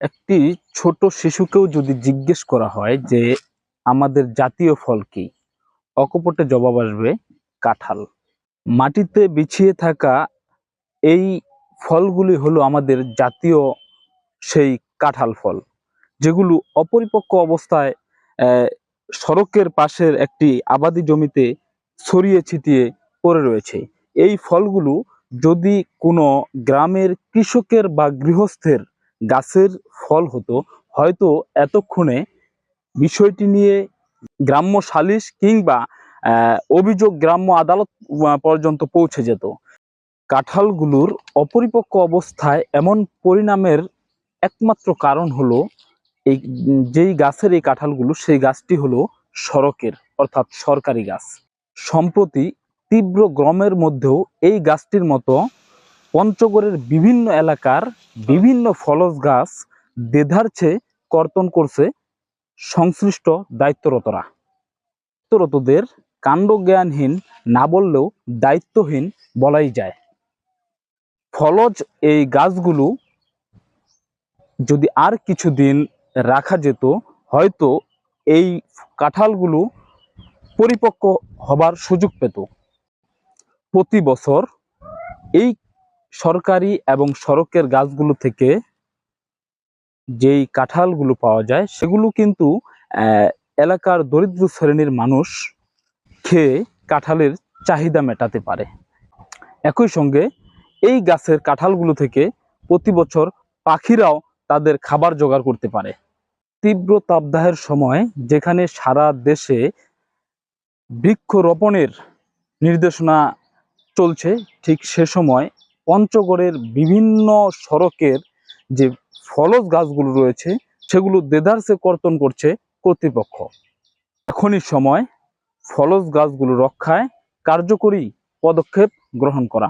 একটি ছোট শিশুকেও যদি জিজ্ঞেস করা হয় যে, আমাদের জাতীয় ফল কি? অকপটে জবাব আসবে, কাঁঠাল। মাটিতে বিছিয়ে থাকা এই ফলগুলি হলো আমাদের জাতীয় সেই কাঁঠাল ফল, যেগুলো অপরিপক্ক অবস্থায় সড়কের পাশের একটি আবাদি জমিতে ছড়িয়ে ছিটিয়ে পড়ে রয়েছে। এই ফলগুলো যদি কোনো গ্রামের কৃষকের বা গৃহস্থের গাছের ফল হতো, হয়তো এতক্ষণে বিষয়টি নিয়ে গ্রাম্য সালিশ কিংবা অভিযোগ গ্রাম্য আদালত পর্যন্ত পৌঁছে যেত। কাঁঠালগুলোর অপরিপক্ক অবস্থায় এমন পরিণামের একমাত্র কারণ হলো এই, যেই গাছের এই কাঁঠালগুলো, সেই গাছটি হলো সড়কের, অর্থাৎ সরকারি গাছ। সম্প্রতি তীব্র গরমের মধ্যেও এই গাছটির মতো পঞ্চগড়ের বিভিন্ন এলাকার বিভিন্ন ফলস গাছ দেধারছে কর্তন করছে সংশ্লিষ্ট দায়িত্বরতরা। দায়িত্বরতদের কাণ্ডজ্ঞানহীন না বললেও দায়িত্বহীন বলাই যায়। ফলজ এই গাছগুলো যদি আর কিছুদিন রাখা যেত, হয়তো এই কাঁঠালগুলো পরিপক্ক হবার সুযোগ পেত। প্রতি বছর এই সরকারি এবং সড়কের গাছগুলো থেকে যেই কাঁঠালগুলো পাওয়া যায়, সেগুলো কিন্তু এলাকার দরিদ্র শ্রেণির মানুষ খেয়ে কাঁঠালের চাহিদা মেটাতে পারে। একই সঙ্গে এই গাছের কাঁঠালগুলো থেকে প্রতি বছর পাখিরাও তাদের খাবার জোগাড় করতে পারে। তীব্র তাপদাহের সময় যেখানে সারা দেশে বৃক্ষরোপণের নির্দেশনা চলছে, ঠিক সে সময় পঞ্চগড়ের বিভিন্ন সড়কের যে ফলস গাছগুলো রয়েছে, সেগুলো দেদারসে কর্তন করছে কর্তৃপক্ষ। এখনই সময় ফলস গাছগুলো রক্ষায় কার্যকরী পদক্ষেপ গ্রহণ করা।